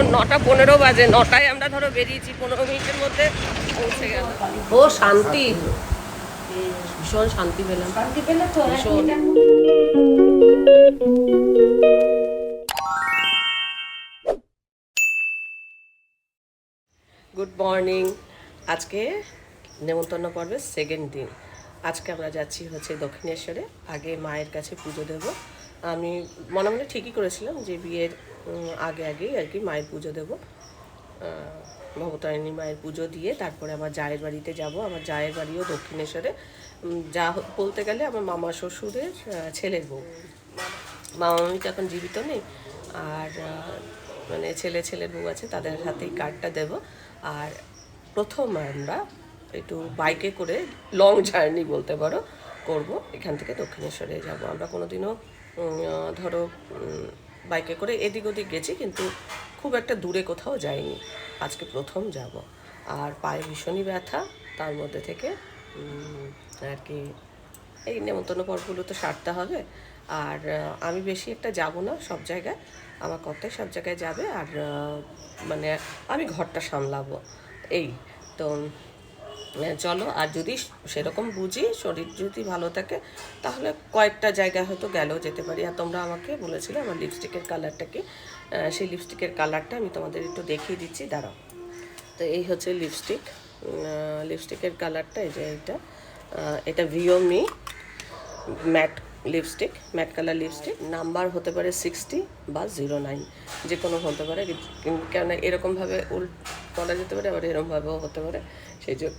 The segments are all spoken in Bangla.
এখন নটা পনেরো বাজে নটায় আমরা ধরো বেরিয়েছি পনেরো মিনিটের মধ্যে পৌঁছে গেল ও শান্তি। ভীষণ শান্তি পেলাম। শান্তি পেলে তো ভীষণ। গুড মর্নিং আজকে নেমন্তন্ন পর্বের সেকেন্ড দিন। আজকে আমরা যাচ্ছি হচ্ছে দক্ষিণেশ্বরে। আগে মায়ের কাছে পুজো দেব। আমি মনে মনে ঠিকই করেছিলাম যে বিয়ের আগে আগেই আর কি মায়ের পুজো দেবো। ভবতারিণী মায়ের পুজো দিয়ে তারপরে আমার জায়ের বাড়িতে যাব। আমার জায়ের বাড়িও দক্ষিণেশ্বরে। যা বলতে গেলে আমার মামা শ্বশুরের ছেলের বউ। মামা মামি তো এখন জীবিত নেই। আর মানে ছেলে ছেলের বউ আছে, তাদের হাতেই কার্ডটা দেব। আর প্রথম আমরা একটু বাইকে করে লং জার্নি বলতে পারো। করব এখান থেকে দক্ষিণেশ্বরে যাব। আমরা কোনোদিনও উম, আহ, ধরো বাইকে করে এদিক ওদিক গেছি কিন্তু খুব একটা দূরে কোথাও যাইনি। আজকে প্রথম যাব। আর পায়ে ভীষণই ব্যথা তার মধ্যে থেকে আর কি এই নেমন্তন্ন পর্বগুলো তো সারতে হবে। আর আমি বেশি একটা যাব না সব জায়গায় আমার কর্তাই সব জায়গায় যাবে। আর মানে আমি ঘরটা সামলাবো। এই তো চলো আর যদি সেরকম বুঝি শরীর যদি ভালো থাকে তাহলে কয়েকটা জায়গায় হয়তো গেলেও যেতে পারি। আর তোমরা আমাকে বলেছিলে আমার লিপস্টিকের কালারটা কি? সেই লিপস্টিকের কালারটা আমি তোমাদের একটু দেখিয়ে দিচ্ছি দাঁড়াও। তো এই হচ্ছে লিপস্টিক লিপস্টিকের কালারটা এই যে আহ, এটা ভিওমি matte lipstick matte colour lipstick number হতে পারে সিক্সটি বা জিরো নাইন যে কোনো হতে পারে। কেননা এরকমভাবে উল্ট করা যেতে পারে আবার এরকমভাবেও হতে পারে। সেই জন্য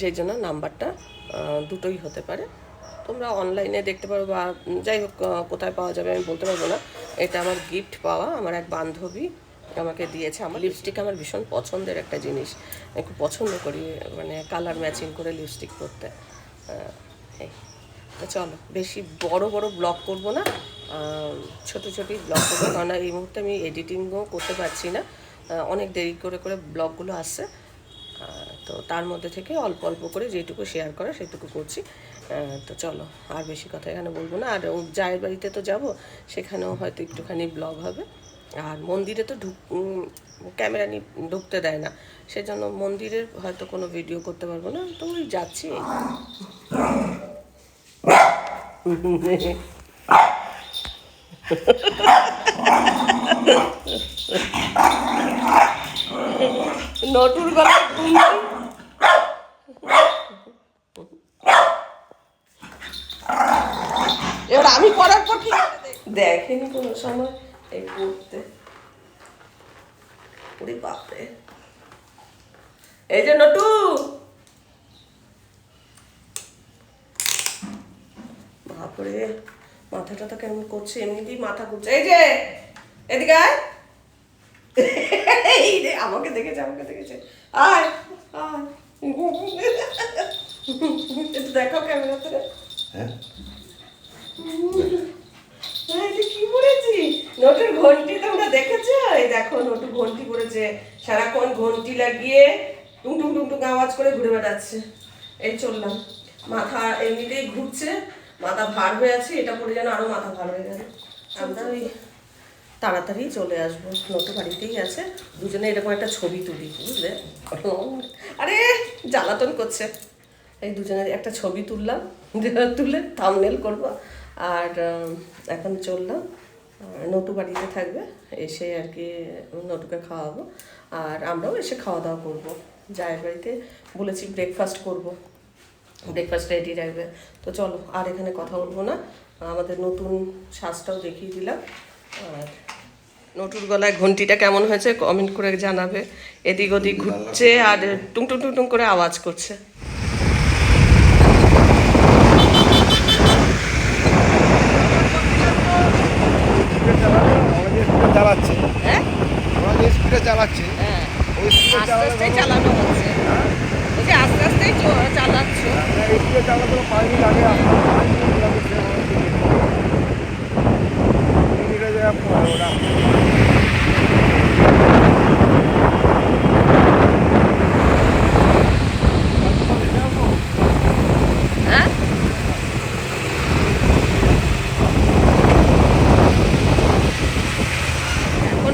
সেই জন্য নাম্বারটা দুটোই হতে পারে। তোমরা অনলাইনে দেখতে পারো বা যাই হোক কোথায় পাওয়া যাবে আমি বলতে পারব না। এটা আমার গিফট পাওয়া, আমার এক বান্ধবী আমাকে দিয়েছে। আমার লিপস্টিক আমার ভীষণ পছন্দের একটা জিনিস। আমি খুব পছন্দ করি মানে কালার ম্যাচিং করে লিপস্টিক করতে তো চলো, বেশি বড় বড় ব্লগ করব না। ছোট ছোটই ব্লগ করব। কারণ এই মুহূর্তে আমি এডিটিংও করতে পারছি না। অনেক দেরি করে করে ব্লগগুলো আসছে। তো তার মধ্যে থেকে অল্প অল্প করে যেটুকু শেয়ার করা সেটুকু করছি। তো চলো, আর বেশি কথা এখানে বলব না। আর জায়ের বাড়িতে তো যাব, সেখানেও হয়তো একটুখানি ব্লগ হবে। আর মন্দিরে তো ঢুক ক্যামেরা নিয়ে ঢুকতে দেয় না। সেজন্য মন্দিরের হয়তো কোনো ভিডিও করতে পারব না। তো ওই যাচ্ছি। নটুর গলা গুনছি এবার আমি করার পর কি করে দেখ- দেখেনি কোনো সময় এই করতে ওরে বাপরে। এই যে নটু। বাপরে, মাথাটা তো কেমন করছে? এমনিতেই মাথা ঘুরছে। এই যে, এদিকে আয়। এই রে আমাকে দেখেছে আমাকে দেখেছে। আয় আয়। একটু দেখাও ক্যামেরাতে রে হ্যাঁ। হ্যাঁ, কি পরেছি নটুর ঘন্টি তোমরা দেখেছ? এই দেখো নটু ঘন্টি পরেছে সারাক্ষণ ঘন্টি লাগিয়ে টুং টুং টুং টুং আওয়াজ করে ঘুরে বেড়াচ্ছে। এই চললাম। মাথা এমনিতেই ঘুরছে মাথা ভার হয়ে আছে এটা পরে যেন আরও মাথা ভার হয়ে গেল। আমরা ওই তাড়াতাড়ি চলে আসব। নটু বাড়িতেই আছে। দুজনে এরকম একটা ছবি তুলি, বুঝলে? আরে, জ্বালাতন করছে। এই দুজনের একটা ছবি তুললাম, তুলে থামনেল করব। আর এখন চললাম। নটু বাড়িতে থাকবে, এসে আর কি নটুকে খাওয়াবো। আর আমরাও এসে খাওয়া দাওয়া করব। জায়ের বাড়িতে বলেছি ব্রেকফাস্ট করব। ব্রেকফাস্ট রেডি রাখবে। তো চলো, আর এখানে কথা বলব না। আমাদের নতুন শ্বাসটাও দেখিয়ে দিলাম। আর নটুর গলায় ঘন্টিটা কেমন হয়েছে কমেন্ট করে জানাবে। এদিক ওদিক ঘুরছে আর টুং টুং টুং টুং করে আওয়াজ করছে। চালাচ্ছে হ্যাঁ যে স্পিডে চালাচ্ছে। হ্যাঁ। ওই স্পিডে আস্তে চালানো হচ্ছে। বলছি আস্তে আস্তেই চ- চালাচ্ছ। স্পিডে চালাতে পাঁচ মিনিট আগে আসতে হবে। পাঁচ মিনিট লাগে সে আমার দিকে। মিনিটে যে আপনার ওরা হ্যাঁ এখন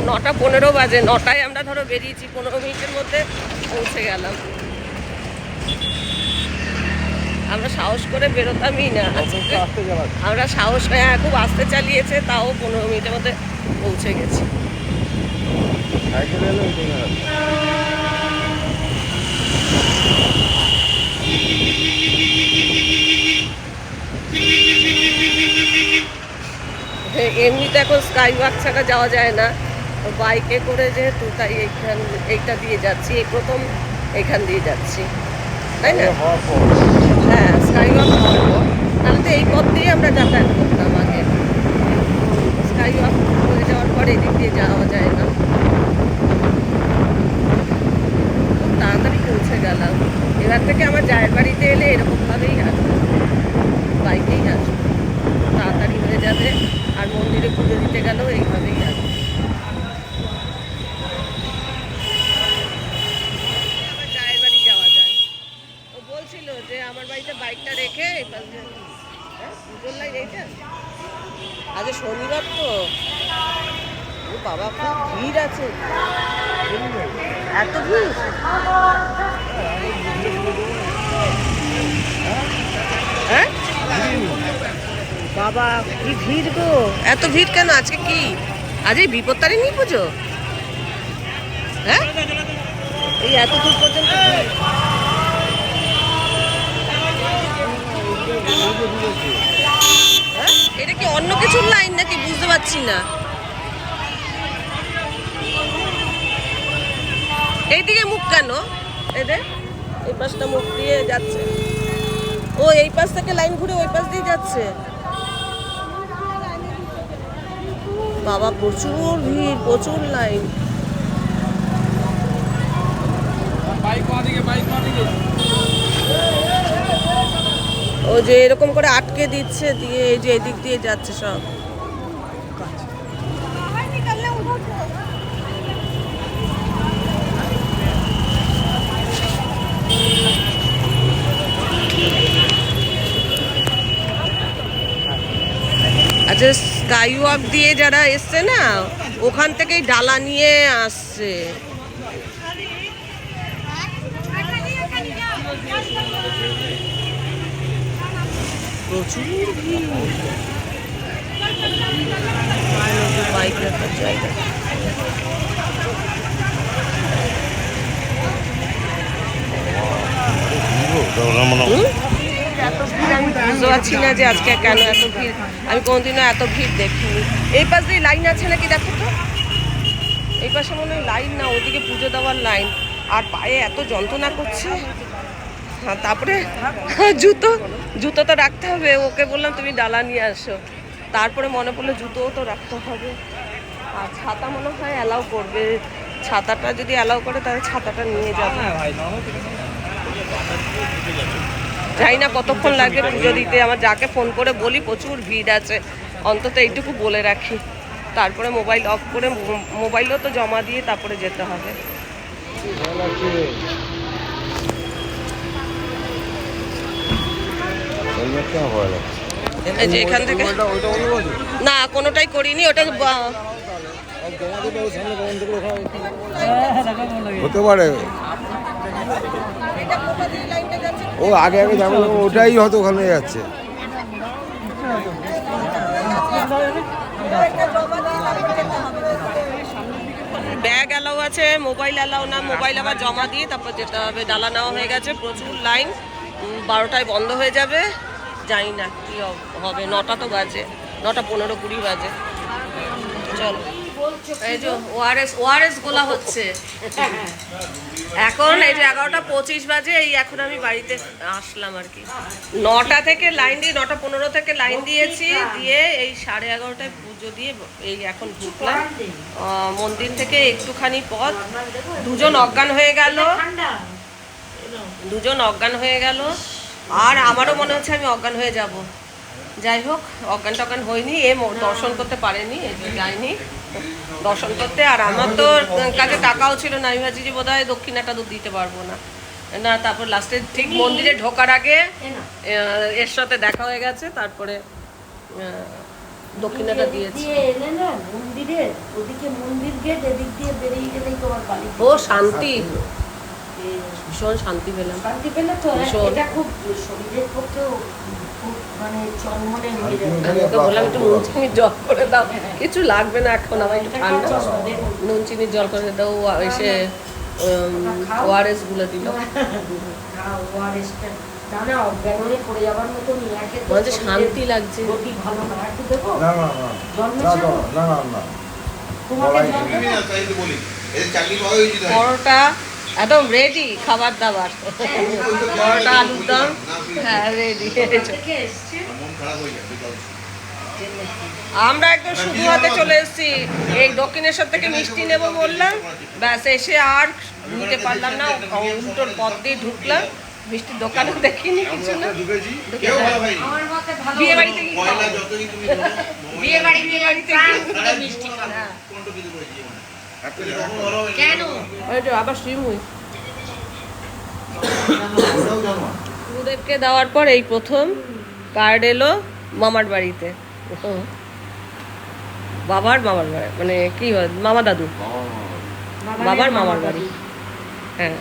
নটা পনেরো পনেরো বাজে নটায় আমরা ধরো বেরিয়েছি পনেরো মিনিটের মধ্যে পৌঁছে গেলাম। আমরা সাহস করে বেরোতামই না। আমরা সাহস হ্যাঁ খুব আস্তে চালিয়েছে তাও পনেরো মিনিটের মধ্যে পৌঁছে গেছি। হ্যাঁ, এমনিতে এখন স্কাই ওয়াক ছাড়া যাওয়া যায় না। বাইকে করে যেহেতু তাই এইখান এইটা দিয়ে যাচ্ছি। এই প্রথম এইখান দিয়ে যাচ্ছি। তাই না? হ্যাঁ স্কাই ওয়াক হওয়ার তাহলে তো এই পথ দিয়ে আমরা যাতায়াত করতাম আগে। স্কাই ওয়াক হয়ে যাওয়ার পর এদিক দিয়ে যাওয়া যায় না। তাড়াতাড়ি পৌঁছে গেলাম। এবার থেকে আমার জায়ের বাড়িতে এলে এরকমভাবেই আসব বাইকেই আসব তাড়াতাড়ি হয়ে যাবে আর মন্দিরে পুজো দিতে গেলেও এইভাবেই আসব আমার জায়ের বাড়ি যাওয়া যায় ও বলছিল যে আমার বাড়িতে বাইকটা রেখে এই পাশ দিয়ে- হ্যাঁ পুজোর লাইন এইটা আজ শনিবার তো ও বাবা খুব ভিড় আছে এত ভিড় হ্যাঁ বাবা কি ভিড় গো? এত ভিড় কেন? আজকে কি? আজ এই বিপত্তারিণী পুজো? হ্যাঁ? এই এত দূর পর্যন্ত হ্যাঁ? এটা কি অন্য কিছুর লাইন নাকি? বুঝতে পারছি না। এইদিকে মুখ কেন? এদের এই পাশটা মুখ দিয়ে যাচ্ছে। ও, এই পাশ থেকে লাইন ঘুরে ওই পাশ দিয়ে যাচ্ছে। বাবা, প্রচুর ভিড়, প্রচুর লাইন ও যে এরকম করে আটকে দিচ্ছে, দিয়ে এই যে এদিক দিয়ে যাচ্ছে সব। স্কাই দিয়ে যারা এসছে না ওখান থেকেই ডালা নিয়ে আসছে প্রচুর? বুঝতে পারছি না যে আজকে কেন এত ভিড়। আমি কোনোদিনও এত ভিড় দেখিনি। এই পাশ দিয়ে লাইন আছে নাকি দেখো তো? এই পাশে মনে হয় লাইন না, ওদিকে পুজো দেওয়ার লাইন। আর পায়ে এত যন্ত্রণা করছে। হ্যাঁ তারপরে জুতো জুতো তো রাখতে হবে। ওকে বললাম, তুমি ডালা নিয়ে আসো। তারপরে মনে পড়ল, জুতোও তো রাখতে হবে। আর ছাতা মনে হয় অ্যালাউ করবে। ছাতাটা যদি অ্যালাউ করে, তাহলে ছাতাটা নিয়ে যাবে। জানি না কতক্ষণ লাগবে পুজো দিতে, আমার যাকে ফোন করে বলি প্রচুর ভিড় আছে। অন্তত এইটুকু বলে রাখি। তারপরে মোবাইল অফ করে মোবাইলও তো জমা দিয়ে তারপরে যেতে হবে। থেকে না, কোনোটাই করিনি, ওটা হতে পারে। ও আগে আগে যাবে ওটাই হয়তো ওখানে যাচ্ছে। ব্যাগ অ্যালাউ আছে মোবাইল অ্যালাউ না মোবাইল আবার জমা দিয়ে তারপর যেতে হবে। ডালা নেওয়া হয়ে গেছে প্রচুর লাইন। বারোটায় বন্ধ হয়ে যাবে। জানি না কি হবে নটা তো বাজে নটা পনেরো কুড়ি বাজে। চলো। এই যে ওআরএস ওআরএস গোলা হচ্ছে। এখন এই যে এগারোটা পঁচিশ বাজে এই এখন আমি বাড়িতে আসলাম আর কি। নটা থেকে লাইন দিয়ে নটা পনেরো থেকে লাইন দিয়েছি দিয়ে এই সাড়ে এগারোটায় পুজো দিয়ে এই এখন ঢুকলাম। মন্দির থেকে একটুখানি পথ। দুজন অজ্ঞান হয়ে গেল। দুজন অজ্ঞান হয়ে গেল। আর আমারও মনে হচ্ছে আমি অজ্ঞান হয়ে যাব। যাই হোক অজ্ঞান টজ্ঞান হয়নি এ দর্শন করতে পারেনি যায়নি। দর্শন করতে। আর আমার তো কাছে টাকাও ছিল না। আমি ভাবছি যে বোধ হয় দক্ষিণাটা তো দিতে পারব না। না তারপর লাস্টে ঠিক মন্দিরে ঢোকার আগে এর সাথে দেখা হয়ে গেছে। তারপরে দক্ষিণাটা দিয়েছি। মন্দিরের ওদিকে মন্দির গেট এদিক দিয়ে বেরিয়ে গেলেই তোমার বাড়ি ও শান্তি। ভীষণ শান্তি পেলাম। শান্তি পেলে তো এটা খুব শরীরের পক্ষেও মানে চন্মনে যাবে আমি ওকে বললাম একটু নুন চিনির জল করে দাও। কিছু লাগবে না এখন আমার একটু ঠান্ডা। নুন চিনির জল করে দাও এসে ওআরএসগুলো দিল। শান্তি লাগছে। পরোটা একদম রেডি খাবার দাবার। পরোটা আলুর দম। হ্যাঁ রেডি হয়ে আমরা একদম শুধু হাতে চলে এসেছি। এই দক্ষিণেশ্বর থেকে মিষ্টি নেব বললাম। ব্যাস এসে আর নিতে পারলাম না। উল্টোর পথ দিয়ে ঢুকলাম। মিষ্টির দোকানে দেখিনি কিছু না। ঢুকেছি কেউ ভালো হয়নি আমার মতে ভালো বিয়ে বাড়িতে বিয়ে বাড়ি বিয়ে বাড়িতে মিষ্টি কেন? ওই আবার শ্রীমুই। গুরুদেবকে দেওয়ার পর এই প্রথম কার্ড এলো মামার বাড়িতে। বাবার মামার বাড়ি মানে কি হয় মামা দাদু। বাবার মামার বাড়ি। হ্যাঁ।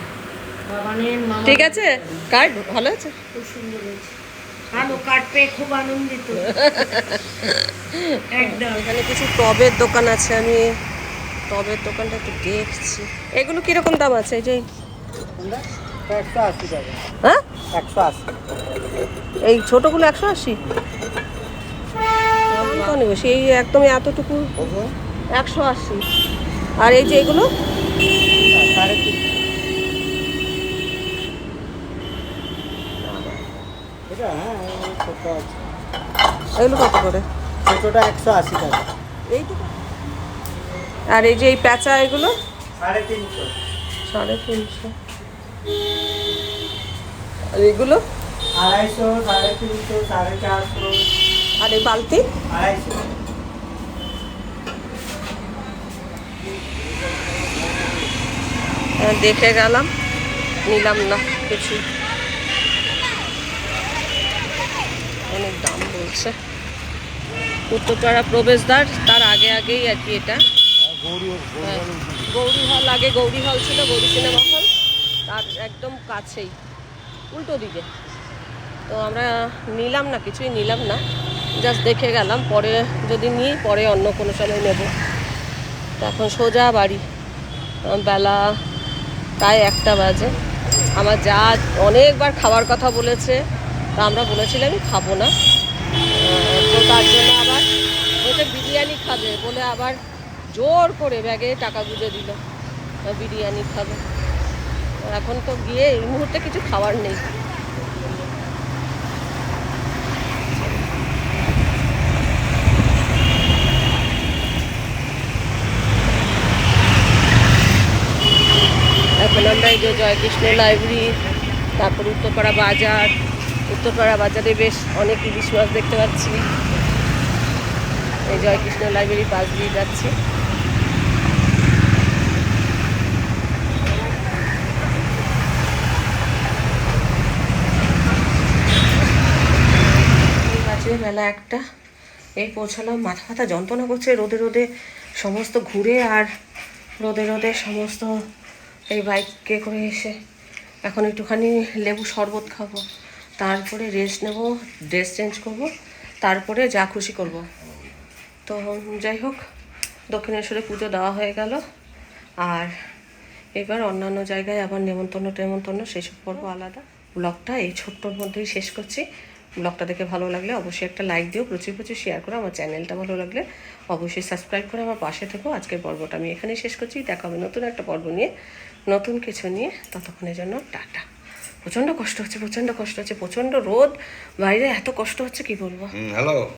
ঠিক আছে? কার্ড ভালো আছে? খুব সুন্দর ভালো কাঠ পেয়ে খুব আনন্দিত। একদম। এখানে কিছু টবের দোকান আছে আমি টবের দোকানটা একটু দেখছি। এগুলো কীরকম দাম আছে এই যে? হ্যাঁ? এই ছোটগুলো একশো আশি? অনেক বেশি এই একদম এতটুকু। একশো আশি। আর এই যে এগুলো? হ্যাঁ এগুলো কত করে? ছোটটা একশো আশি টাকা। এইটুকু? আর এই যে এই প্যাঁচা এগুলো? সাড়ে তিনশো। সাড়ে তিনশো। আর এগুলো? আড়াইশো সাড়ে তিনশো সাড়ে চারশো। আর এই বালতি? আড়াইশো। হ্যাঁ, দেখে গেলাম। নিলাম না কিছু। অনেক দাম বলছে। উত্তরপাড়া প্রবেশদ্বার তার আগে আগেই আর কি এটা। গৌরী হল আগে গৌরী হল ছিল গৌরী সিনেমা হল। তার একদম কাছেই উল্টো দিকে। তো আমরা নিলাম না কিছুই নিলাম না। জাস্ট দেখে গেলাম পরে যদি নিই পরে অন্য কোনো সময় নেব। তো এখন সোজা বাড়ি। বেলা প্রায় একটা বাজে। আমার যা অনেকবার খাওয়ার কথা বলেছে তা আমরা বলেছিলামই খাব না। তো তার জন্য আবার বলছে বিরিয়ানি খাবে। বলে আবার জোর করে ব্যাগে টাকা গুঁজে দিল। বিরিয়ানি খাবে। এখন তো গিয়ে এই মুহূর্তে কিছু খাওয়ার নেই। এখন আমরা এই যে জয়কৃষ্ণ লাইব্রেরি, তারপর উত্তরপাড়া বাজার। উত্তরপাড়া বাজারে বেশ অনেক ইলিশ মাছ দেখতে পাচ্ছি। এই জয়কৃষ্ণ লাইব্রেরি পাশ দিয়ে যাচ্ছি এই বাজে বেলা একটা। এই পৌঁছালাম মাথা ব্যথা যন্ত্রণা করছে রোদে রোদে। সমস্ত ঘুরে আর রোদে রোদে সমস্ত এই বাইকে করে এসে এখন একটুখানি লেবু শরবত খাব। তারপরে রেস্ট নেব ড্রেস চেঞ্জ করব, তারপরে যা খুশি করব। তো যাই হোক, দক্ষিণেশ্বরে পুজো দেওয়া হয়ে গেল। আর এবার অন্যান্য জায়গায় আবার নেমন্তন্ন টেমন্তন্ন, সেসব পর্ব আলাদা। ব্লগটা এই ছোট্টর মধ্যেই শেষ করছি। ব্লগটা দেখে ভালো লাগলে অবশ্যই একটা লাইক দিও, প্রচুর প্রচুর শেয়ার করো, আমার চ্যানেলটা ভালো লাগলে অবশ্যই সাবস্ক্রাইব করে আমার পাশে থেকো। আজকের পর্বটা আমি এখানেই শেষ করছি, দেখা হবে নতুন একটা পর্ব নিয়ে, নতুন কিছু নিয়ে। ততক্ষণের জন্য টাটা। প্রচণ্ড কষ্ট হচ্ছে, প্রচণ্ড কষ্ট হচ্ছে, প্রচণ্ড রোদ। বাইরে এত কষ্ট হচ্ছে, কি বলব? হ্যালো